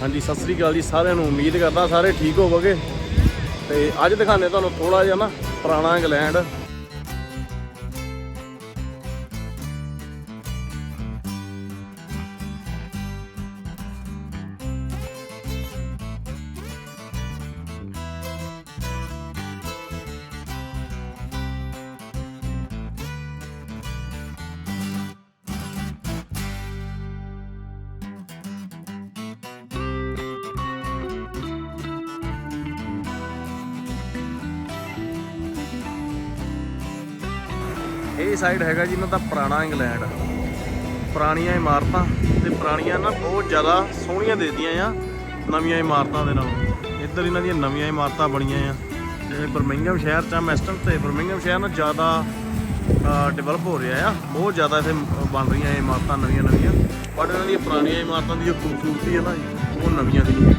ਹਾਂਜੀ, ਸਤਿ ਸ੍ਰੀ ਅਕਾਲ ਜੀ ਸਾਰਿਆਂ ਨੂੰ। ਉਮੀਦ ਕਰਦਾ ਸਾਰੇ ਠੀਕ ਹੋਵੋਗੇ। ਤੇ ਅੱਜ ਦਿਖਾਣੇ ਤੁਹਾਨੂੰ ਥੋੜਾ ਜਿਹਾ ਨਾ ਪੁਰਾਣਾ ਇੰਗਲੈਂਡ। ਇਹ ਸਾਈਡ ਹੈਗਾ ਜੀ, ਇਹਨਾਂ ਦਾ ਪੁਰਾਣਾ ਇੰਗਲੈਂਡ ਪੁਰਾਣੀਆਂ ਇਮਾਰਤਾਂ ਤੇ ਪੁਰਾਣੀਆਂ ਨਾ ਬਹੁਤ ਜ਼ਿਆਦਾ ਸੋਹਣੀਆਂ ਦੇਦੀਆਂ ਆ ਨਵੀਆਂ ਇਮਾਰਤਾਂ ਦੇ ਨਾਲ। ਇੱਧਰ ਇਹਨਾਂ ਦੀਆਂ ਨਵੀਆਂ ਇਮਾਰਤਾਂ ਬਣੀਆਂ ਆ। ਜਿਵੇਂ ਬਰਮਿੰਗਮ ਸ਼ਹਿਰ ਚ ਆ ਮੈਸਟਨ ਤੇ ਬਰਮਿੰਗਮ ਸ਼ਹਿਰ ਨਾ ਜ਼ਿਆਦਾ ਡਿਵੈਲਪ ਹੋ ਰਿਹਾ ਆ। ਬਹੁਤ ਜ਼ਿਆਦਾ ਇੱਥੇ ਬਣ ਰਹੀਆਂ ਇਮਾਰਤਾਂ ਨਵੀਆਂ ਨਵੀਆਂ ਬਟ ਇਹਨਾਂ ਦੀਆਂ ਪੁਰਾਣੀਆਂ ਇਮਾਰਤਾਂ ਦੀ ਜੋ ਖੂਬਸੂਰਤੀ ਹੈ ਨਾ ਉਹ ਨਵੀਆਂ ਦੀ ਨਹੀਂ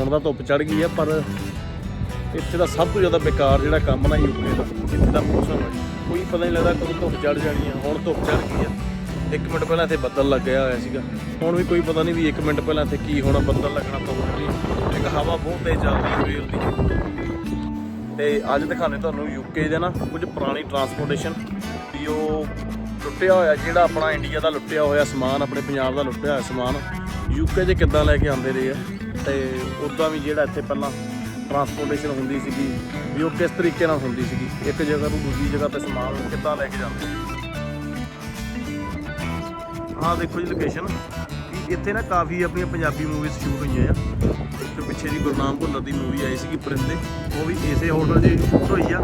ਹੁਣ ਤਾਂ ਧੁੱਪ ਚੜ ਗਈ ਆ, ਪਰ ਇੱਥੇ ਦਾ ਸਭ ਤੋਂ ਜ਼ਿਆਦਾ ਬੇਕਾਰ ਜਿਹੜਾ ਕੰਮ ਨਾ ਯੂਕੇ ਦਾ ਇੱਥੇ ਦਾ ਮੌਸਮ ਹੈ ਕੋਈ ਪਤਾ ਨਹੀਂ ਲੱਗਦਾ ਕਦੋਂ ਧੁੱਪ ਚੜ ਜਾਣੀ ਆ। ਹੁਣ ਧੁੱਪ ਚੜ ਗਈ ਆ। ਇੱਕ ਮਿੰਟ ਪਹਿਲਾਂ ਇੱਥੇ ਬੱਦਲ ਲੱਗਿਆ ਹੋਇਆ ਸੀਗਾ। ਹੁਣ ਵੀ ਕੋਈ ਪਤਾ ਨਹੀਂ ਵੀ ਇੱਕ ਮਿੰਟ ਪਹਿਲਾਂ ਇੱਥੇ ਕੀ ਹੋਣਾ, ਬੱਦਲ ਲੱਗਣਾ ਪਊਗਾ ਇੱਕ ਹਵਾ ਬਹੁਤ ਤੇਜ਼ ਚੱਲਦੀ ਹੈ ਵੇਲ ਦੀ ਤੇ ਅੱਜ ਦਿਖਾਣੇ ਤੁਹਾਨੂੰ ਯੂਕੇ ਦੇ ਨਾ ਕੁਝ ਪੁਰਾਣੀ ਟਰਾਂਸਪੋਰਟੇਸ਼ਨ ਵੀ ਉਹ ਲੁੱਟਿਆ ਹੋਇਆ, ਜਿਹੜਾ ਆਪਣਾ ਇੰਡੀਆ ਦਾ ਲੁੱਟਿਆ ਹੋਇਆ ਸਮਾਨ, ਆਪਣੇ ਪੰਜਾਬ ਦਾ ਲੁੱਟਿਆ ਹੋਇਆ ਸਮਾਨ। ਯੂਕੇ 'ਚ ਕਿੱਦਾਂ ਲੈ ਕੇ ਆਉਂਦੇ ਰਹੇ ਆ? ਤੇ ਉਦਾਂ ਵੀ ਜਿਹੜਾ ਇੱਥੇ ਪਹਿਲਾਂ ਟਰਾਂਸਪੋਰਟੇਸ਼ਨ ਹੁੰਦੀ ਸੀਗੀ, ਵੀ ਉਹ ਕਿਸ ਤਰੀਕੇ ਨਾਲ ਹੁੰਦੀ ਸੀਗੀ? ਇੱਕ ਜਗ੍ਹਾ ਤੋਂ ਦੂਜੀ ਜਗ੍ਹਾ ਤੇ ਸਮਾਨ ਕਿੱਦਾਂ ਲੈ ਕੇ ਜਾਂਦੇ ਆਹ ਦੇਖੋ ਜੀ ਲੋਕੇਸ਼ਨ ਇੱਥੇ ਨਾ ਕਾਫੀ ਆਪਣੀਆਂ ਪੰਜਾਬੀ ਮੂਵੀਜ਼ ਸ਼ੂਟ ਹੋਈਆਂ ਆ। ਇੱਕ ਪਿੱਛੇ ਜੀ ਗੁਰਨਾਮ ਭੁੱਲਰ ਦੀ ਮੂਵੀ ਆਈ ਸੀਗੀ ਪਰਿੰਦੇ। ਉਹ ਵੀ ਇਸੇ ਹੋਟਲ 'ਚ ਸ਼ੂਟ ਹੋਈ ਆ।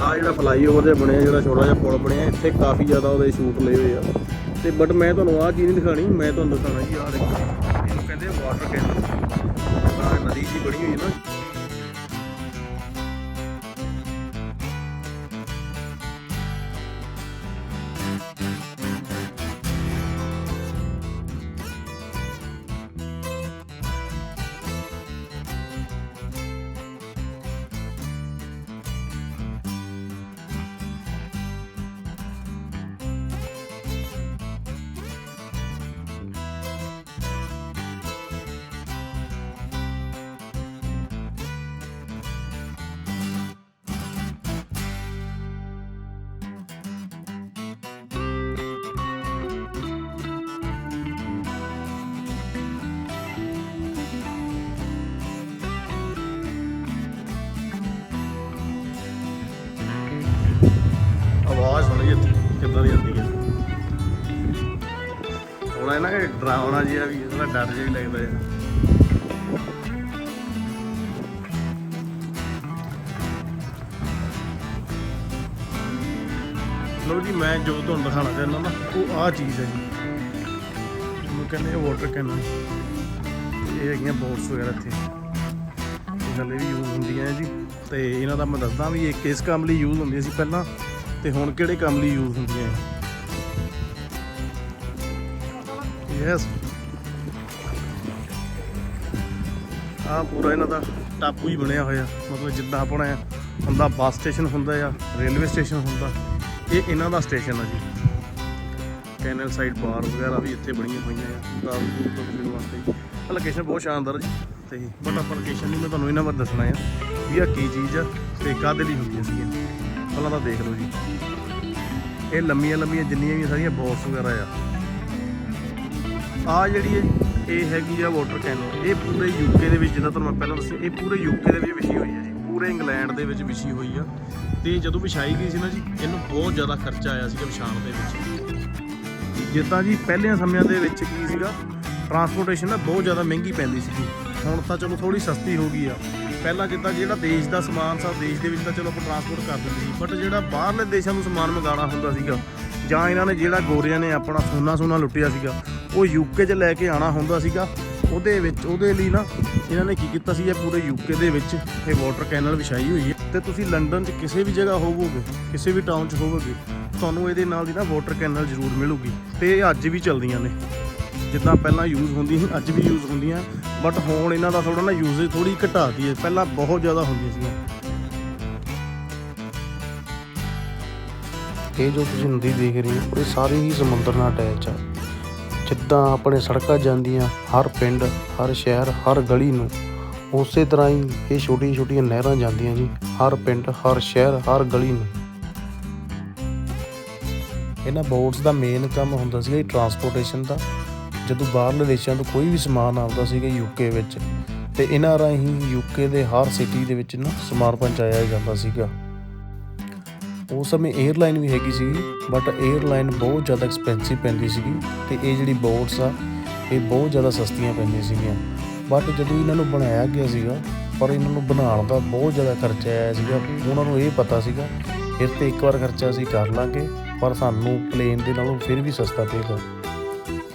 ਆ ਜਿਹੜਾ ਫਲਾਈਓਵਰ ਜਿਹਾ ਬਣਿਆ, ਜਿਹੜਾ ਛੋਟਾ ਜਿਹਾ ਪੁਲ ਬਣਿਆ, ਇੱਥੇ ਕਾਫੀ ਜ਼ਿਆਦਾ ਉਹਦੇ ਸ਼ੂਟ ਲਏ ਹੋਏ ਆ। ਤੇ ਬਟ ਮੈਂ ਤੁਹਾਨੂੰ ਆਹ ਚੀਜ਼ ਨਹੀਂ ਦਿਖਾਣੀ, ਮੈਂ ਤੁਹਾਨੂੰ ਦਿਖਾਣਾ ਜੀ ਆਹ ਦੇਖੋ। ਇਹਨੂੰ ਕਹਿੰਦੇ ਵਾਟਰ ਕੈਨਨ ਆਹ ਬਣੀ ਹੋਈ ਹੈ ਨਾ। ਹੁਣ ਇਹ ਨਾ ਡਰਾਉਣਾ ਜਿਹਾ ਵੀ ਇਹਦਾ ਡਰ ਜਿਹਾ ਵੀ ਲੱਗਦਾ ਹੈ ਲੋ ਜੀ, ਮੈਂ ਜੋ ਤੁਹਾਨੂੰ ਦਿਖਾਣਾ ਚਾਹੁੰਦਾ ਨਾ, ਉਹ ਆਹ ਚੀਜ਼ ਹੈ ਜੀ। ਜਿਹਨੂੰ ਕਹਿੰਦੇ ਵਾਟਰ ਕੈਨਨ ਇਹ ਹੈਗੀਆਂ ਬੋਟਸ ਵਗੈਰਾ ਇੱਥੇ। ਇਹ ਹਲੇ ਵੀ ਯੂਜ਼ ਹੁੰਦੀਆਂ ਹੈ ਜੀ। ਤੇ ਇਹਨਾਂ ਦਾ ਮੈਂ ਦੱਸਦਾ ਵੀ ਇਹ ਕਿਸ ਕੰਮ ਲਈ ਯੂਜ਼ ਹੁੰਦੀਆਂ ਸੀ ਪਹਿਲਾਂ, ਤੇ ਹੁਣ ਕਿਹੜੇ ਕੰਮ ਲਈ ਯੂਜ਼ ਹੁੰਦੀਆਂ ਹੈ? ਯੈਸ ਆ ਪੂਰਾ ਇਹਨਾਂ ਦਾ ਟਾਪੂ ਹੀ ਬਣਿਆ ਹੋਇਆ। ਮਤਲਬ ਜਿੱਦਾਂ ਆਪਣਾ ਹੁੰਦਾ ਬੱਸ ਸਟੇਸ਼ਨ ਹੁੰਦਾ ਆ ਰੇਲਵੇ ਸਟੇਸ਼ਨ ਹੁੰਦਾ, ਇਹ ਇਹਨਾਂ ਦਾ ਸਟੇਸ਼ਨ ਆ ਜੀ। ਕੈਨਲ ਸਾਈਡ ਬਾਰ ਵਗੈਰਾ ਵੀ ਇੱਥੇ ਬਣੀਆਂ ਹੋਈਆਂ ਆ। ਦਾਰੂ ਤੋਂ ਪੀਣ ਵਾਸਤੇ ਲੋਕੇਸ਼ਨ ਬਹੁਤ ਸ਼ਾਨਦਾਰ ਜੀ। ਤੇ ਬਟ ਆਪਾਂ ਲੋਕੇਸ਼ਨ ਨਹੀਂ ਮੈਂ ਤੁਹਾਨੂੰ ਇਹਨਾਂ ਬਾਰੇ ਦੱਸਣਾ ਆ ਵੀ ਆ ਕੀ ਚੀਜ਼ ਆ ਤੇ ਕਾਹਦੇ ਲਈ ਹੁੰਦੀਆਂ ਸੀਗੀਆਂ ਪਹਿਲਾਂ ਤਾਂ ਦੇਖ ਲਓ ਜੀ। ਇਹ ਲੰਮੀਆਂ ਲੰਮੀਆਂ ਜਿੰਨੀਆਂ ਵੀ ਸਾਰੀਆਂ ਬੋਟਸ ਵਗੈਰਾ ਆ ਆ ਜਿਹੜੀ ਹੈ ਇਹ ਹੈਗੀ ਆ ਵਾਟਰ ਕੈਨੋ ਇਹ ਪੂਰੇ ਯੂਕੇ ਦੇ ਵਿੱਚ, ਜਿੱਦਾਂ ਤੁਹਾਨੂੰ ਮੈਂ ਪਹਿਲਾਂ ਦੱਸਿਆ, ਇਹ ਪੂਰੇ ਯੂਕੇ ਦੇ ਵਿੱਚ ਵਿਛੀ ਹੋਈ ਹੈ ਜੀ। ਪੂਰੇ ਇੰਗਲੈਂਡ ਦੇ ਵਿੱਚ ਵਿਛੀ ਹੋਈ ਆ। ਤੇ ਜਦੋਂ ਵਿਛਾਈ ਗਈ ਸੀ ਨਾ ਜੀ, ਇਹਨੂੰ ਬਹੁਤ ਜ਼ਿਆਦਾ ਖਰਚਾ ਆਇਆ ਸੀਗਾ ਵਿਛਾਉਣ ਦੇ ਵਿੱਚ। ਜਿੱਦਾਂ ਜੀ, ਪਹਿਲਿਆਂ ਸਮਿਆਂ ਦੇ ਵਿੱਚ ਕੀ ਸੀਗਾ ਟਰਾਂਸਪੋਰਟੇਸ਼ਨ ਨਾ ਬਹੁਤ ਜ਼ਿਆਦਾ ਮਹਿੰਗੀ ਪੈਂਦੀ ਸੀਗੀ। ਹੁਣ ਤਾਂ ਚਲੋ ਥੋੜੀ ਸਸਤੀ ਹੋ ਗਈ ਆ। ਪਹਿਲਾਂ ਜਿੱਦਾਂ ਜਿਹੜਾ ਦੇਸ਼ ਦਾ ਸਮਾਨ ਸਾ, ਦੇਸ਼ ਦੇ ਵਿੱਚ ਤਾਂ ਚਲੋ ਆਪਾਂ ਟਰਾਂਸਪੋਰਟ ਕਰ ਦਿੰਦੇ ਸੀ ਬਟ ਜਿਹੜਾ ਬਾਹਰਲੇ ਦੇਸ਼ਾਂ ਨੂੰ ਸਮਾਨ ਮੰਗਾਉਣਾ ਹੁੰਦਾ ਸੀਗਾ, ਜਾਂ ਇਹਨਾਂ ਨੇ ਜਿਹੜਾ ਗੋਰਿਆਂ ਨੇ ਆਪਣਾ ਸੋਨਾ ਸੋਨਾ ਲੁੱਟਿਆ ਸੀਗਾ ਉਹ ਯੂਕੇ 'ਚ ਲੈ ਕੇ ਆਣਾ ਹੁੰਦਾ ਸੀਗਾ, ਉਹਦੇ ਵਿੱਚ, ਉਹਦੇ ਲਈ ਨਾ ਇਹਨਾਂ ਨੇ ਕੀ ਕੀਤਾ ਸੀ ਇਹ ਪੂਰੇ ਯੂਕੇ ਦੇ ਵਿੱਚ ਇਹ ਵਾਟਰ ਕੈਨਲ ਵਿਛਾਈ ਹੋਈ ਹੈ। ਤੇ ਤੁਸੀਂ ਲੰਡਨ 'ਚ ਕਿਸੇ ਵੀ ਜਗ੍ਹਾ ਹੋਵੋਗੇ, ਕਿਸੇ ਵੀ ਟਾਊਨ 'ਚ ਹੋਵੋਗੇ, ਤੁਹਾਨੂੰ ਇਹਦੇ ਨਾਲ ਦੀ ਨਾ ਵਾਟਰ ਕੈਨਲ ਜ਼ਰੂਰ ਮਿਲੂਗੀ। ਤੇ ਇਹ ਅੱਜ ਵੀ ਚੱਲਦੀਆਂ ਨੇ। ਜਿੱਦਾਂ ਪਹਿਲਾਂ ਯੂਜ਼ ਹੁੰਦੀ ਸੀ ਅੱਜ ਵੀ ਯੂਜ਼ ਹੁੰਦੀਆਂ ਬਟ ਹੁਣ ਇਹਨਾਂ ਦਾ ਥੋੜਾ ਨਾ ਯੂਜ਼ੇਜ ਥੋੜੀ ਘਟਾਤੀ ਹੈ। ਪਹਿਲਾਂ ਬਹੁਤ ਜ਼ਿਆਦਾ ਹੁੰਦੀਆਂ ਸੀ ਇਹ ਜੋ ਤੁਸੀਂ ਨਦੀ ਦੇਖ ਰਹੇ ਹੋ, ਇਹ ਸਾਰੀ ਹੀ ਸਮੁੰਦਰ ਨਾਲ ਅਟੈਚ ਆ। ਜਿੱਦਾਂ ਆਪਣੇ ਸੜਕਾਂ ਜਾਂਦੀਆਂ ਹਰ ਪਿੰਡ, ਹਰ ਸ਼ਹਿਰ, ਹਰ ਗਲੀ ਨੂੰ ਉਸੇ ਤਰ੍ਹਾਂ ਹੀ ਇਹ ਛੋਟੀਆਂ ਛੋਟੀਆਂ ਨਹਿਰਾਂ ਜਾਂਦੀਆਂ ਜੀ, ਹਰ ਪਿੰਡ, ਹਰ ਸ਼ਹਿਰ, ਹਰ ਗਲੀ ਨੂੰ। ਇਹਨਾਂ ਬੋਟਸ ਦਾ ਮੇਨ ਕੰਮ ਹੁੰਦਾ ਸੀਗਾ ਟਰਾਂਸਪੋਰਟੇਸ਼ਨ ਦਾ। ਜਦੋਂ ਬਾਹਰਲੇ ਦੇਸ਼ਾਂ ਤੋਂ ਕੋਈ ਵੀ ਸਮਾਨ ਆਉਂਦਾ ਸੀਗਾ ਯੂਕੇ ਵਿੱਚ, ਤੇ ਇਹਨਾਂ ਰਾਹੀਂ ਯੂਕੇ ਦੇ ਹਰ ਸਿਟੀ ਦੇ ਵਿੱਚ ਨਾ ਸਮਾਨ ਪਹੁੰਚਾਇਆ ਜਾਂਦਾ ਸੀਗਾ। ਉਸ ਸਮੇਂ 에ਅਰਲਾਈਨ ਵੀ ਹੈਗੀ ਸੀ ਬਟ 에ਅਰਲਾਈਨ ਬਹੁਤ ਜ਼ਿਆਦਾ ਐਕਸਪੈਂਸਿਵ ਪੈਂਦੀ ਸੀਗੀ ਤੇ ਇਹ ਜਿਹੜੀ ਬੋਟਸ ਆ, ਇਹ ਬਹੁਤ ਜ਼ਿਆਦਾ ਸਸਤੀਆਂ ਪੈਂਦੀਆਂ ਸੀਗੀਆਂ। ਬਟ ਜਦੋਂ ਇਹਨਾਂ ਨੂੰ ਬਣਾਇਆ ਗਿਆ ਸੀਗਾ, ਪਰ ਇਹਨਾਂ ਨੂੰ ਬਣਾਉਣ ਦਾ ਬਹੁਤ ਜ਼ਿਆਦਾ ਖਰਚਾ ਆਇਆ ਸੀਗਾ, ਉਹਨਾਂ ਨੂੰ ਇਹ ਪਤਾ ਸੀਗਾ ਇਹ ਤੇ ਇੱਕ ਵਾਰ ਖਰਚਾ ਅਸੀਂ ਕਰ ਲਾਂਗੇ, ਪਰ ਸਾਨੂੰ ਪਲੇਨ ਦੇ ਨਾਲੋਂ ਫਿਰ ਵੀ ਸਸਤਾ ਪਏਗਾ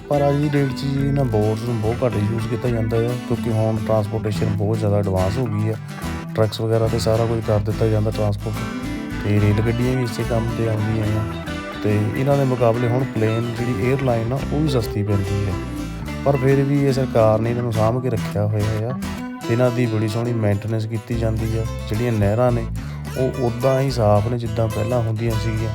ਪਰ ਅੱਜ ਦੀ ਡੇਟ 'ਚ ਜੀ ਇਹਨਾਂ ਬੋਰਡਸ ਨੂੰ ਬਹੁਤ ਘੱਟ ਯੂਜ਼ ਕੀਤਾ ਜਾਂਦਾ ਹੈ ਕਿਉਂਕਿ ਹੁਣ ਟਰਾਂਸਪੋਰਟੇਸ਼ਨ ਬਹੁਤ ਜ਼ਿਆਦਾ ਐਡਵਾਂਸ ਹੋ ਗਈ ਹੈ ਟਰੱਕਸ ਵਗੈਰਾ ਤੇ ਸਾਰਾ ਕੁਝ ਕਰ ਦਿੱਤਾ ਜਾਂਦਾ ਟਰਾਂਸਪੋਰਟ ਤੇ ਰੇਲ ਗੱਡੀਆਂ ਵੀ ਇਸੇ ਕੰਮ ਤੇ ਆਉਂਦੀਆਂ ਆ। ਤੇ ਇਹਨਾਂ ਦੇ ਮੁਕਾਬਲੇ ਹੁਣ ਪਲੇਨ ਜਿਹੜੀ 에ਅਰਲਾਈਨ ਆ, ਉਹ ਵੀ ਸਸਤੀ ਪੈਂਦੀ ਹੈ ਪਰ ਫਿਰ ਵੀ ਇਹ ਸਰਕਾਰ ਨੇ ਇਹਨਾਂ ਨੂੰ ਸਾਂਭ ਕੇ ਰੱਖਿਆ ਹੋਇਆ ਆ। ਇਹਨਾਂ ਦੀ ਬੜੀ ਸੋਹਣੀ ਮੇਨਟੇਨੈਂਸ ਕੀਤੀ ਜਾਂਦੀ ਆ। ਜਿਹੜੀਆਂ ਨਹਿਰਾਂ ਨੇ, ਉਹ ਉਦਾਂ ਹੀ ਸਾਫ਼ ਨੇ ਜਿੱਦਾਂ ਪਹਿਲਾਂ ਹੁੰਦੀਆਂ ਸੀਗੀਆਂ।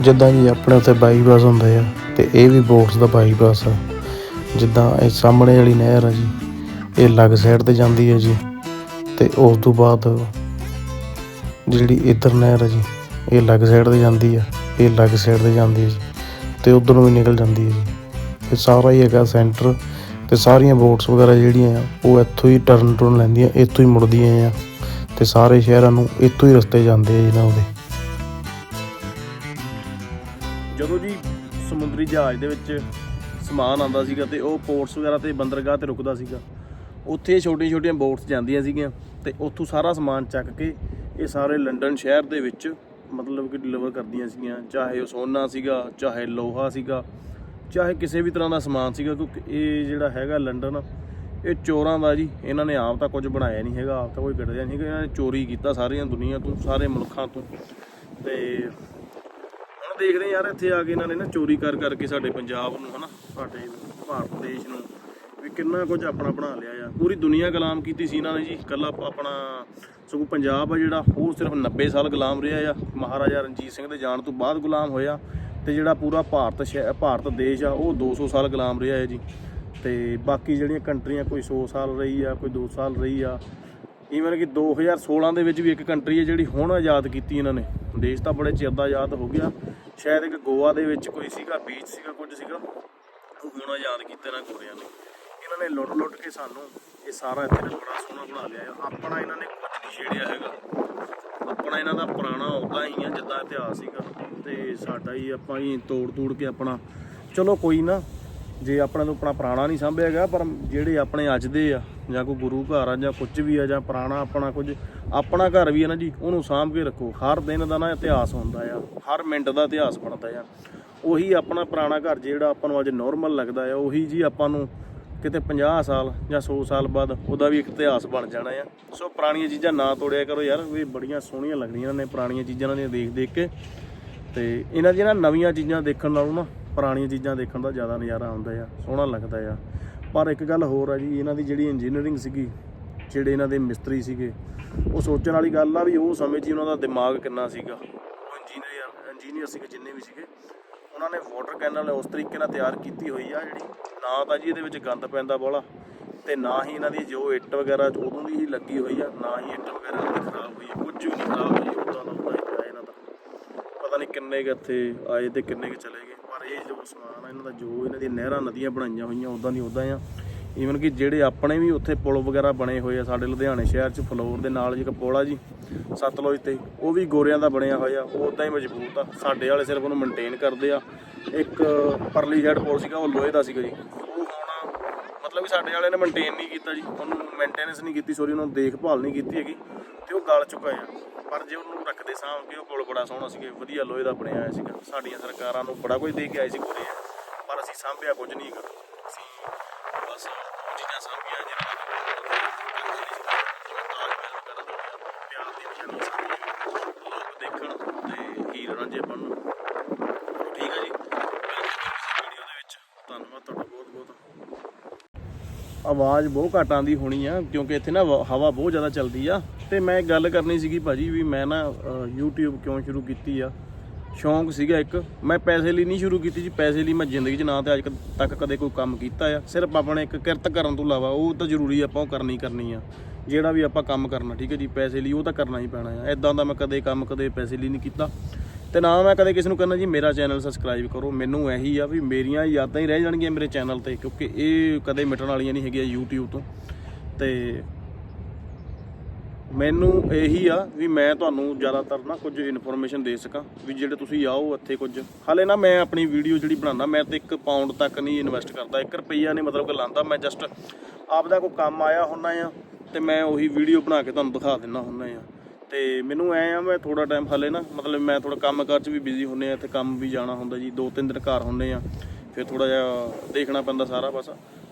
ਜਿੱਦਾਂ ਜੀ ਆਪਣੇ ਉੱਥੇ ਬਾਈਪਾਸ ਹੁੰਦਾ ਆ, ਤੇ ਇਹ ਵੀ ਬੋਟਸ ਦਾ ਬਾਈਪਾਸ ਆ। ਜਿੱਦਾਂ ਇਹ ਸਾਹਮਣੇ ਵਾਲੀ ਨਹਿਰ ਆ ਜੀ, ਇਹ ਲੱਗ ਸਾਈਡ ਤੇ ਜਾਂਦੀ ਹੈ ਜੀ, ਤੇ ਉਸ ਤੋਂ ਬਾਅਦ ਜਿਹੜੀ ਇੱਧਰ ਨਹਿਰ ਆ ਜੀ, ਇਹ ਲੱਗ ਸਾਈਡ ਤੇ ਜਾਂਦੀ ਆ, ਇਹ ਲੱਗ ਸਾਈਡ ਤੇ ਜਾਂਦੀ ਹੈ ਜੀ, ਤੇ ਉਧਰ ਵੀ ਨਿਕਲ ਜਾਂਦੀ ਹੈ ਜੀ। ਇਹ ਸਾਰਾ ਹੀ ਹੈਗਾ ਸੈਂਟਰ ਤੇ ਸਾਰੀਆਂ ਬੋਟਸ ਵਗੈਰਾ ਜਿਹੜੀਆਂ ਆ, ਉਹ ਇੱਥੋਂ ਹੀ ਟਰਨ ਟਰਨ ਲੈਂਦੀਆਂ, ਇੱਥੋਂ ਹੀ ਮੁੜਦੀਆਂ ਆ, ਤੇ ਸਾਰੇ ਸ਼ਹਿਰਾਂ ਨੂੰ ਇੱਥੋਂ ਹੀ ਰਸਤੇ ਜਾਂਦੇ ਆ ਇਹਨਾਂ ਦੇ। ਜਦੋਂ ਜੀ ਸਮੁੰਦਰੀ ਜਹਾਜ਼ ਦੇ ਵਿੱਚ ਸਮਾਨ ਆਉਂਦਾ ਸੀਗਾ ਤੇ ਉਹ ਪੋਰਟਸ ਵਗੈਰਾ ਤੇ ਬੰਦਰਗਾਹ ਤੇ ਰੁਕਦਾ ਸੀਗਾ, ਉੱਥੇ ਛੋਟੀਆਂ ਛੋਟੀਆਂ ਬੋਟਸ ਜਾਂਦੀਆਂ ਸੀਗੀਆਂ ਤੇ ਉੱਥੋਂ ਸਾਰਾ ਸਮਾਨ ਚੱਕ ਕੇ ਇਹ ਸਾਰੇ ਲੰਡਨ ਸ਼ਹਿਰ ਦੇ ਵਿੱਚ ਮਤਲਬ ਕਿ ਡਿਲੀਵਰ ਕਰਦੀਆਂ ਸੀਗੀਆਂ, ਚਾਹੇ ਉਹ ਸੋਨਾ ਸੀਗਾ, ਚਾਹੇ ਲੋਹਾ ਸੀਗਾ, ਚਾਹੇ ਕਿਸੇ ਵੀ ਤਰ੍ਹਾਂ ਦਾ ਸਮਾਨ ਸੀਗਾ, ਕਿਉਂਕਿ ਇਹ ਜਿਹੜਾ ਹੈਗਾ ਲੰਡਨ, ਇਹ ਚੋਰਾਂ ਦਾ ਜੀ, ਇਹਨਾਂ ਨੇ ਆਪ ਤਾਂ ਕੁਝ ਬਣਾਇਆ ਨਹੀਂ ਹੈਗਾ, ਆਪ ਤਾਂ ਕੋਈ ਗਿੜਿਆ ਨਹੀਂ ਹੈਗਾ, ਇਹਨਾਂ ਨੇ ਚੋਰੀ ਕੀਤਾ ਸਾਰੀਆਂ ਦੁਨੀਆ ਤੋਂ, ਸਾਰੇ ਮੁਲਕਾਂ ਤੋਂ ਤੇ ਦੇਖਦੇ ਯਾਰ, ਇੱਥੇ ਆ ਕੇ ਇਹਨਾਂ ਨੇ ਨਾ ਚੋਰੀ ਕਰ ਕਰਕੇ ਸਾਡੇ ਪੰਜਾਬ ਨੂੰ ਹਨਾ, ਸਾਡੇ ਭਾਰਤ ਦੇਸ਼ ਨੂੰ ਵੀ ਕਿੰਨਾ ਕੁਝ ਆਪਣਾ ਬਣਾ ਲਿਆ ਆ ਪੂਰੀ ਦੁਨੀਆ ਗੁਲਾਮ ਕੀਤੀ ਸੀ ਇਹਨਾਂ ਨੇ ਜੀ। ਇਕੱਲਾ ਆਪਣਾ ਸਗੋਂ ਪੰਜਾਬ ਆ ਜਿਹੜਾ, ਉਹ ਸਿਰਫ 90 ਸਾਲ ਗੁਲਾਮ ਰਿਹਾ ਆ। ਮਹਾਰਾਜਾ ਰਣਜੀਤ ਸਿੰਘ ਦੇ ਜਾਣ ਤੋਂ ਬਾਅਦ ਗੁਲਾਮ ਹੋਇਆ ਤੇ ਜਿਹੜਾ ਪੂਰਾ ਭਾਰਤ ਸ਼ਹਿ- ਭਾਰਤ ਦੇਸ਼ ਆ, ਉਹ 200 ਸਾਲ ਗੁਲਾਮ ਰਿਹਾ ਹੈ ਜੀ। ਤੇ ਬਾਕੀ ਜਿਹੜੀਆਂ ਕੰਟਰੀਆਂ, ਕੋਈ 100 ਸਾਲ ਰਹੀ ਆ, ਕੋਈ 2 ਸਾਲ ਰਹੀ ਆ ਈਵਨ ਕਿ 2016 ਦੇ ਵਿੱਚ ਵੀ ਇੱਕ ਕੰਟਰੀ ਹੈ ਜਿਹੜੀ ਹੁਣ ਆਜ਼ਾਦ ਕੀਤੀ ਇਹਨਾਂ ਨੇ। ਦੇਸ਼ ਤਾਂ ਬੜੇ ਚਿਰ ਦਾ ਆਜ਼ਾਦ ਹੋ ਗਿਆ। ਸ਼ਾਇਦ ਇੱਕ ਗੋਆ ਦੇ ਵਿੱਚ ਕੋਈ ਸੀਗਾ ਬੀਚ ਸੀਗਾ, ਕੁਝ ਸੀਗਾ। ਉਹ ਹੁਣ ਆਜ਼ਾਦ ਕੀਤੇ ਨਾ ਗੋਰਿਆਂ ਨੇ। ਇਹਨਾਂ ਨੇ ਲੁੱਟ ਲੁੱਟ ਕੇ ਸਾਨੂੰ ਇਹ ਸਾਰਾ ਇੱਥੇ ਬੜਾ ਸੋਹਣਾ ਬਣਾ ਲਿਆ ਆਪਣਾ ਇਹਨਾਂ ਨੇ ਕੁਝ ਨਹੀਂ ਛੇੜਿਆ ਹੈਗਾ। ਆਪਣਾ ਇਹਨਾਂ ਦਾ ਪੁਰਾਣਾ ਉਦਾਂ ਹੀ ਆ, ਜਿੱਦਾਂ ਇਤਿਹਾਸ ਸੀਗਾ। ਤੇ ਸਾਡਾ ਹੀ ਆਪਾਂ ਹੀ ਤੋੜ ਤੋੜ ਕੇ ਆਪਣਾ ਚਲੋ ਕੋਈ ਨਾ, ਜੇ ਆਪਣਾ ਨੂੰ ਆਪਣਾ ਪੁਰਾਣਾ ਨਹੀਂ ਸਾਂਭਿਆ ਗਿਆ, ਪਰ ਜਿਹੜੇ ਆਪਣੇ ਅੱਜ ਦੇ ਆ ਜਾਂ ਕੋਈ ਗੁਰੂ ਘਰ ਆ ਜਾਂ ਕੁਝ ਵੀ ਆ ਜਾਂ ਪੁਰਾਣਾ ਆਪਣਾ ਕੁਝ, ਆਪਣਾ ਘਰ ਵੀ ਆ ਨਾ ਜੀ, ਉਹਨੂੰ ਸਾਂਭ ਕੇ ਰੱਖੋ। ਹਰ ਦਿਨ ਦਾ ਨਾ ਇਤਿਹਾਸ ਹੁੰਦਾ ਆ, ਹਰ ਮਿੰਟ ਦਾ ਇਤਿਹਾਸ ਬਣਦਾ ਆ। ਉਹੀ ਆਪਣਾ ਪੁਰਾਣਾ ਘਰ ਜਿਹੜਾ ਆਪਾਂ ਨੂੰ ਅੱਜ ਨਾਰਮਲ ਲੱਗਦਾ ਆ, ਉਹੀ ਜੀ ਆਪਾਂ ਨੂੰ ਕਿਤੇ 50 ਸਾਲ ਜਾਂ 100 ਸਾਲ ਬਾਅਦ ਉਹਦਾ ਵੀ ਇੱਕ ਇਤਿਹਾਸ ਬਣ ਜਾਣਾ ਆ। ਸੋ ਪੁਰਾਣੀਆਂ ਚੀਜ਼ਾਂ ਨਾ ਤੋੜਿਆ ਕਰੋ ਯਾਰ ਵੀ ਬੜੀਆਂ ਸੋਹਣੀਆਂ ਲੱਗਦੀਆਂ ਨੇ ਪੁਰਾਣੀਆਂ ਚੀਜ਼ਾਂ ਨਾਲ ਦੇਖ ਦੇਖ ਕੇ। ਤੇ ਇਹਨਾਂ ਦੀਆਂ ਨਾ ਨਵੀਆਂ ਚੀਜ਼ਾਂ ਦੇਖਣ ਨਾਲੋਂ ਨਾ ਪੁਰਾਣੀਆਂ ਚੀਜ਼ਾਂ ਦੇਖਣ ਦਾ ਜ਼ਿਆਦਾ ਨਜ਼ਾਰਾ ਆਉਂਦਾ ਆ, ਸੋਹਣਾ ਲੱਗਦਾ ਆ। ਪਰ ਇੱਕ ਗੱਲ ਹੋਰ ਆ ਜੀ, ਇਹਨਾਂ ਦੀ ਜਿਹੜੀ ਇੰਜੀਨੀਅਰਿੰਗ ਸੀਗੀ, ਜਿਹੜੇ ਇਹਨਾਂ ਦੇ ਮਿਸਤਰੀ ਸੀਗੇ, ਉਹ ਸੋਚਣ ਵਾਲੀ ਗੱਲ ਆ ਵੀ ਉਹ ਸਮੇਂ 'ਚ ਹੀ ਉਹਨਾਂ ਦਾ ਦਿਮਾਗ ਕਿੰਨਾ ਸੀਗਾ। ਉਹ ਇੰਜੀਨੀਅਰ ਇੰਜੀਨੀਅਰ ਸੀਗੇ ਜਿੰਨੇ ਵੀ ਸੀਗੇ। ਉਹਨਾਂ ਨੇ ਵਾਟਰ ਕੈਨਲ ਉਸ ਤਰੀਕੇ ਨਾਲ ਤਿਆਰ ਕੀਤੀ ਹੋਈ ਆ, ਜਿਹੜੀ ਨਾ ਤਾਂ ਜੀ ਇਹਦੇ ਵਿੱਚ ਗੰਦ ਪੈਂਦਾ ਬੋਲਾ ਤੇ ਨਾ ਹੀ ਇਹਨਾਂ ਦੀ ਜੋ ਇੱਟ ਵਗੈਰਾ ਉਦੋਂ ਦੀ ਹੀ ਲੱਗੀ ਹੋਈ ਆ, ਨਾ ਹੀ ਇੱਟ ਵਗੈਰਾ ਇਹਨਾਂ ਦੀ ਖਰਾਬ ਹੋਈ ਆ, ਕੁਝ ਵੀ ਨਹੀਂ ਖਰਾਬ ਹੋਈ ਉਦਾਂ ਦਾ, ਉਦਾਂ ਹੀ ਪਿਆ ਇਹਨਾਂ ਦਾ। ਪਤਾ ਨਹੀਂ ਕਿੰਨੇ ਕੁ ਇੱਥੇ ਆਏ ਤੇ ਕਿੰਨੇ ਕੁ ਚਲੇ ਗਏ। ਸਮਾਨ ਆ, ਇਹਨਾਂ ਦਾ ਜੋ ਇਹਨਾਂ ਦੀਆਂ ਨਹਿਰਾਂ, ਨਦੀਆਂ ਬਣਾਈਆਂ ਹੋਈਆਂ ਉਦਾਂ ਦੀ ਉਦਾਂ ਆ। ਈਵਨ ਕਿ ਜਿਹੜੇ ਆਪਣੇ ਵੀ ਉੱਥੇ ਪੁਲ ਵਗੈਰਾ ਬਣੇ ਹੋਏ ਆ, ਸਾਡੇ ਲੁਧਿਆਣੇ ਸ਼ਹਿਰ 'ਚ, ਫਲੋਰ ਦੇ ਨਾਲ ਜੀ ਇੱਕ ਪੁਲ ਆ ਜੀ, ਸਤਲੁਜ ਤੇ, ਉਹ ਵੀ ਗੋਰਿਆਂ ਦਾ ਬਣਿਆ ਹੋਇਆ, ਉਹ ਉਦਾਂ ਹੀ ਮਜ਼ਬੂਤ ਆ। ਸਾਡੇ ਵਾਲੇ ਸਿਰਫ ਉਹਨੂੰ ਮੇਨਟੇਨ ਕਰਦੇ ਆ। ਇੱਕ ਪਰਲੀ ਸਾਈਡ ਪੁਲ ਸੀਗਾ, ਉਹ ਲੋਹੇ ਦਾ ਸੀਗਾ ਜੀ। ਮਤਲਬ ਕਿ ਸਾਡੇ ਵਾਲਿਆਂ ਨੇ ਮੇਨਟੇਨ ਨਹੀਂ ਕੀਤਾ ਜੀ। ਉਹਨੂੰ ਮੇਨਟੇਨੈਂਸ ਨਹੀਂ ਕੀਤੀ ਸੋਰੀ ਉਹਨੂੰ ਦੇਖਭਾਲ ਨਹੀਂ ਕੀਤੀ ਹੈਗੀ ਤੇ ਉਹ ਗਲ ਚੁੱਕਾ ਆ ਪਰ ਜੇ ਉਹਨੂੰ ਰੱਖਦੇ ਸਾਂਭ ਕੇ, ਉਹ ਕੋਲ ਬੜਾ ਸੋਹਣਾ ਸੀਗਾ, ਵਧੀਆ ਲੋਹੇ ਦਾ ਬਣਿਆ ਆਇਆ ਸੀਗਾ। ਸਾਡੀਆਂ ਸਰਕਾਰਾਂ ਨੂੰ ਬੜਾ ਕੁਝ ਦੇ ਕੇ ਆਏ ਸੀ ਗੋਰੇ ਪਰ ਅਸੀਂ ਸਾਂਭਿਆ ਕੁਝ ਨਹੀਂ ਕਰ ਅਸੀਂ ਬਸ ਉਹ ਚੀਜ਼ਾਂ ਸਾਂਭੀਆਂ ਜਿਹੜੀਆਂ ਦੇਖਣ ਤੇ ਹੀਰ ਰਾਂਝੇ ਬਣਨ। ਠੀਕ ਹੈ ਜੀ। ਵੀਡੀਓ ਦੇ ਵਿੱਚ। ਧੰਨਵਾਦ ਤੁਹਾਡਾ ਬਹੁਤ ਬਹੁਤ ਆਵਾਜ਼ ਬਹੁਤ ਘੱਟ ਆਉਂਦੀ ਹੋਣੀ ਆ ਕਿਉਂਕਿ ਇੱਥੇ ਨਾ ਵਾ- ਹਵਾ ਬਹੁਤ ਜ਼ਿਆਦਾ ਚੱਲਦੀ ਆ। ਤੇ ਮੈਂ ਗੱਲ ਕਰਨੀ ਸੀਗੀ ਭਾਜੀ ਵੀ ਮੈਂ ਨਾ ਅ, YouTube ਕਿਉਂ ਸ਼ੁਰੂ ਕੀਤੀ ਆ? ਸ਼ੌਂਕ ਸੀਗਾ ਇੱਕ। ਮੈਂ ਪੈਸੇ ਲਈ ਨਹੀਂ ਸ਼ੁਰੂ ਕੀਤੀ ਜੀ ਪੈਸੇ ਲਈ ਮੈਂ ਜ਼ਿੰਦਗੀ 'ਚ ਨਾ ਤੇ ਅੱਜ ਤੱਕ ਕਦੇ ਕੋਈ ਕੰਮ ਕੀਤਾ ਆ। ਸਿਰਫ ਆਪਣੇ ਇੱਕ ਕਿਰਤ ਕਰਨ ਤੋਂ ਇਲਾਵਾ ਉਹ ਤਾਂ ਜ਼ਰੂਰੀ ਆਪਾਂ ਉਹ ਕਰਨੀ ਕਰਨੀ ਆ। ਜਿਹੜਾ ਵੀ ਆਪਾਂ ਕੰਮ ਕਰਨਾ ਠੀਕ ਹੈ ਜੀ ਪੈਸੇ ਲਈ ਉਹ ਤਾਂ ਕਰਨਾ ਹੀ ਪੈਣਾ ਆ। ਐਦਾਂ ਦਾ ਮੈਂ ਕਦੇ ਕੰਮ ਕਦੇ ਪੈਸੇ ਲਈ ਨਹੀਂ ਕੀਤਾ। ਤੇ ਨਾ ਮੈਂ ਕਦੇ ਕਿਸੇ ਨੂੰ ਕਹਿੰਦਾ ਜੀ ਮੇਰਾ ਚੈਨਲ ਸਬਸਕ੍ਰਾਈਬ ਕਰੋ। ਮੈਨੂੰ ਇਹੀ ਆ ਵੀ ਮੇਰੀਆਂ ਯਾਦਾਂ ਹੀ ਰਹਿ ਜਾਣਗੀਆਂ ਮੇਰੇ ਚੈਨਲ ਤੇ, ਕਿਉਂਕਿ ਇਹ ਕਦੇ ਮਿਟਣ ਵਾਲੀਆਂ ਨਹੀਂ ਹੈਗੀਆਂ YouTube ਤੋਂ। ਤੇ ਮੈਨੂੰ ਇਹੀ ਆ ਵੀ ਮੈਂ ਤੁਹਾਨੂੰ ਜ਼ਿਆਦਾਤਰ ਨਾ ਕੁਝ ਇਨਫੋਰਮੇਸ਼ਨ ਦੇ ਸਕਾਂ ਵੀ ਜਿਹੜੇ ਤੁਸੀਂ ਆਓ ਇੱਥੇ ਕੁਝ। ਹਾਲੇ ਨਾ ਮੈਂ ਆਪਣੀ ਵੀਡੀਓ ਜਿਹੜੀ ਬਣਾਉਂਦਾ, ਮੈਂ ਤੇ 1 ਪਾਉਂਡ ਤੱਕ ਨਹੀਂ ਇਨਵੈਸਟ ਕਰਦਾ। 1 ਰੁਪਈਆ ਨਹੀਂ ਮਤਲਬ ਕਿ ਲਾਂਦਾ ਮੈਂ ਜਸਟ ਆਪਦਾ ਕੋਈ ਕੰਮ ਆਇਆ ਹੁੰਦਾ ਆ, ਤੇ ਮੈਂ ਉਹੀ ਵੀਡੀਓ ਬਣਾ ਕੇ ਤੁਹਾਨੂੰ ਦਿਖਾ ਦਿੰਦਾ ਹੁੰਦਾ ਆ। ਤੇ ਮੈਨੂੰ ਐ ਆ, ਮੈਂ ਥੋੜਾ ਟਾਈਮ ਹਲੇ ਨਾ, ਮਤਲਬ ਮੈਂ ਥੋੜਾ ਕੰਮ ਕਾਰ 'ਚ ਵੀ ਬਿਜ਼ੀ ਹੁੰਨੇ ਆ ਤੇ ਕੰਮ ਵੀ ਜਾਣਾ ਹੁੰਦਾ ਜੀ, ਦੋ ਤਿੰਨ ਦਿਨ ਘਰ ਹੁੰਨੇ ਆ, ਫਿਰ ਥੋੜਾ ਜਿਹਾ ਦੇਖਣਾ ਪੈਂਦਾ ਸਾਰਾ ਬਸ।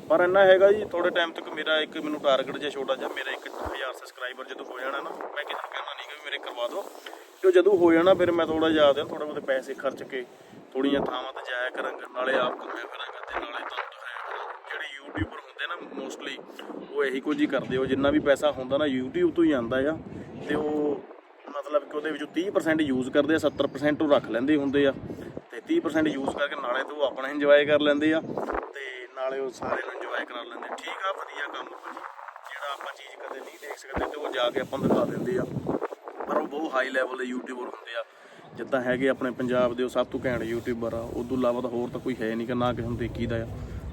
ਪਰ ਇੰਨਾ ਹੈਗਾ ਜੀ ਥੋੜੇ ਟਾਈਮ ਤੱਕ ਮੇਰਾ ਇੱਕ ਮੈਨੂੰ ਟਾਰਗੇਟ ਜਿਹਾ ਛੋਟਾ ਜਿਹਾ, ਮੇਰਾ 1000 ਸਬਸਕ੍ਰਾਈਬਰ ਜਦੋਂ ਹੋ ਜਾਣਾ ਨਾ, ਮੈਂ ਕਿਸੇ ਨੂੰ ਕਹਿਣਾ ਨਹੀਂ ਕਿ ਮੇਰੇ ਕਰਵਾ ਦਿਓ। ਕਿ ਜਦੋਂ ਹੋ ਜਾਣਾ, ਫਿਰ ਮੈਂ ਥੋੜਾ ਜਿਹਾ ਆਪਦੇ ਥੋੜਾ ਬਹੁਤੇ ਪੈਸੇ ਖਰਚ ਕੇ ਥੋੜੀਆਂ ਥਾਵਾਂ ਤੇ ਜਾਇਆ ਕਰਾਂਗਾ, ਨਾਲੇ ਆਪ ਘੁੰਮਿਆ ਫਿਰਾਂਗਾ ਤੇ ਨਾਲੇ ਤੁਹਾਨੂੰ ਜਿਹੜੇ ਯੂਟਿਊਬਰ ਹੁੰਦੇ ਨਾ ਮੋਸਟਲੀ ਉਹ ਇਹੀ ਕੁਝ ਹੀ ਕਰਦੇ ਹੋ ਜਿੰਨਾ ਵੀ ਪੈਸਾ ਹੁੰਦਾ ਨਾ, YouTube ਤੋਂ ਹੀ ਆਉਂਦਾ ਆ। ਤੇ ਉਹ ਮਤਲਬ ਕਿ ਉਹਦੇ ਵਿੱਚੋਂ 30% ਯੂਜ਼ ਕਰਦੇ ਆ 70% ਉਹ ਰੱਖ ਲੈਂਦੇ ਹੁੰਦੇ ਆ। ਤੇ 30% ਯੂਜ਼ ਕਰਕੇ ਨਾਲੇ ਤੋਂ ਉਹ ਆਪਣਾ ਇੰਜੋਏ ਕਰ ਲੈਂਦੇ ਆ ਤੇ ਨਾਲੇ ਉਹ ਸਾਰੇ ਨੂੰ ਇੰਜੋਏ ਕਰਾ ਲੈਂਦੇ ਠੀਕ ਆ, ਵਧੀਆ ਕੰਮ ਭਾਜੀ। ਜਿਹੜਾ ਆਪਾਂ ਚੀਜ਼ ਕਦੇ ਨਹੀਂ ਦੇਖ ਸਕਦੇ ਤੇ ਉਹ ਜਾ ਕੇ ਆਪਾਂ ਦਿਖਾ ਦਿੰਦੇ ਆ। ਪਰ ਉਹ ਬਹੁਤ ਹਾਈ ਲੈਵਲ ਦੇ ਯੂਟਿਊਬਰ ਹੁੰਦੇ ਆ। ਜਿੱਦਾਂ ਹੈਗੇ ਆਪਣੇ ਪੰਜਾਬ ਦੇ ਉਹ ਸਭ ਤੋਂ ਘੈਂਟ ਯੂਟਿਊਬਰ ਆ। ਉਦੋਂ ਇਲਾਵਾ ਤਾਂ ਹੋਰ ਤਾਂ ਕੋਈ ਹੈ ਨਹੀਂ ਕਿ ਨਾ ਕਿਸੇ ਨੂੰ ਦੇਖੀਦਾ ਆ।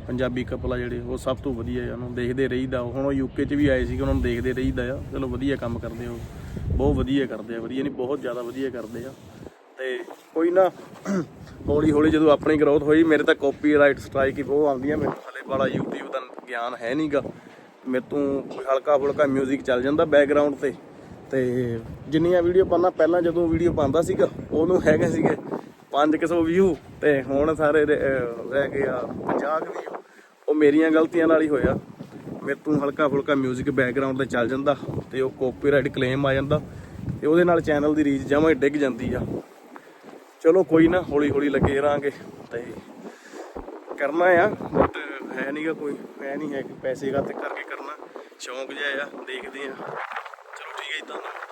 ਪੰਜਾਬੀ ਕਪਲ ਆ ਜਿਹੜੇ, ਉਹ ਸਭ ਤੋਂ ਵਧੀਆ ਆ, ਉਹਨੂੰ ਦੇਖਦੇ ਰਹੀਦਾ। ਹੁਣ ਉਹ ਯੂਕੇ 'ਚ ਵੀ ਆਏ ਸੀ ਉਹਨਾਂ ਨੂੰ ਦੇਖਦੇ ਰਹੀਦਾ ਆ। ਚਲੋ ਵਧੀਆ ਕੰਮ ਕਰਦੇ ਉਹ। ਬਹੁਤ ਵਧੀਆ ਕਰਦੇ ਆ, ਵਧੀਆ ਨਹੀਂ ਬਹੁਤ ਜ਼ਿਆਦਾ ਵਧੀਆ ਕਰਦੇ ਆ। ਤੇ ਕੋਈ ਨਾ, ਹੌਲੀ ਹੌਲੀ ਜਦੋਂ ਆਪਣੀ ਗਰੋਥ ਹੋਈ, ਮੇਰੇ ਤਾਂ ਕਾਪੀਰਾਈਟ ਸਟ੍ਰਾਈਕ ਹੀ ਬਹੁਤ ਆਉਂਦੀਆਂ ਮੈਨੂੰ। ਹਲੇ ਵਾਲਾ YouTube ਦਾ ਗਿਆਨ ਹੈ ਨਹੀਂਗਾ ਮੇਰੇ ਤੋਂ ਹਲਕਾ ਫੁਲਕਾ 뮤직 ਚੱਲ ਜਾਂਦਾ ਬੈਕਗ੍ਰਾਉਂਡ ਤੇ। ਤੇ ਜਿੰਨੀਆਂ ਵੀਡੀਓ ਪਾਉਣਾ ਪਹਿਲਾਂ ਜਦੋਂ ਵੀਡੀਓ ਪਾਉਂਦਾ ਸੀਗਾ, ਉਹਨੂੰ ਹੈਗੇ ਸੀਗੇ। 500 ਵਿਊ ਤੇ ਹੁਣ ਸਾਰੇ ਰਹਿ ਗਏ ਆ 50 ਵਿਊ ਉਹ ਮੇਰੀਆਂ ਗਲਤੀਆਂ ਨਾਲ ਹੀ ਹੋਇਆ। ਮੇਰੇ ਤੋਂ ਹਲਕਾ ਫੁਲਕਾ 뮤직 ਬੈਕਗ੍ਰਾਉਂਡ ਤੇ ਚੱਲ ਜਾਂਦਾ ਤੇ ਉਹ ਕਾਪੀਰਾਈਟ ਕਲੇਮ ਆ ਜਾਂਦਾ ਤੇ ਉਹਦੇ ਨਾਲ ਚੈਨਲ ਦੀ ਰੀਚ ਜਮਾਂ ਹੀ ਡਿੱਗ ਜਾਂਦੀ ਆ। ਚਲੋ ਕੋਈ ਨਾ ਹੌਲੀ ਹੌਲੀ ਲੱਗੇ ਰਹਾਂਗੇ ਤੇ ਕਰਨਾ ਆ ਬਟ ਹੈ ਨਹੀਂਗਾ ਕੋਈ, ਹੈ ਨਹੀਂ ਹੈ ਕਿ ਪੈਸੇ ਦਾ ਤੇ ਕਰਕੇ ਕਰਨਾ। ਸ਼ੌਂਕ ਜਿਹਾ ਆ, ਦੇਖਦੇ ਆ। ਚਲੋ ਠੀਕ ਹੈ ਜੀ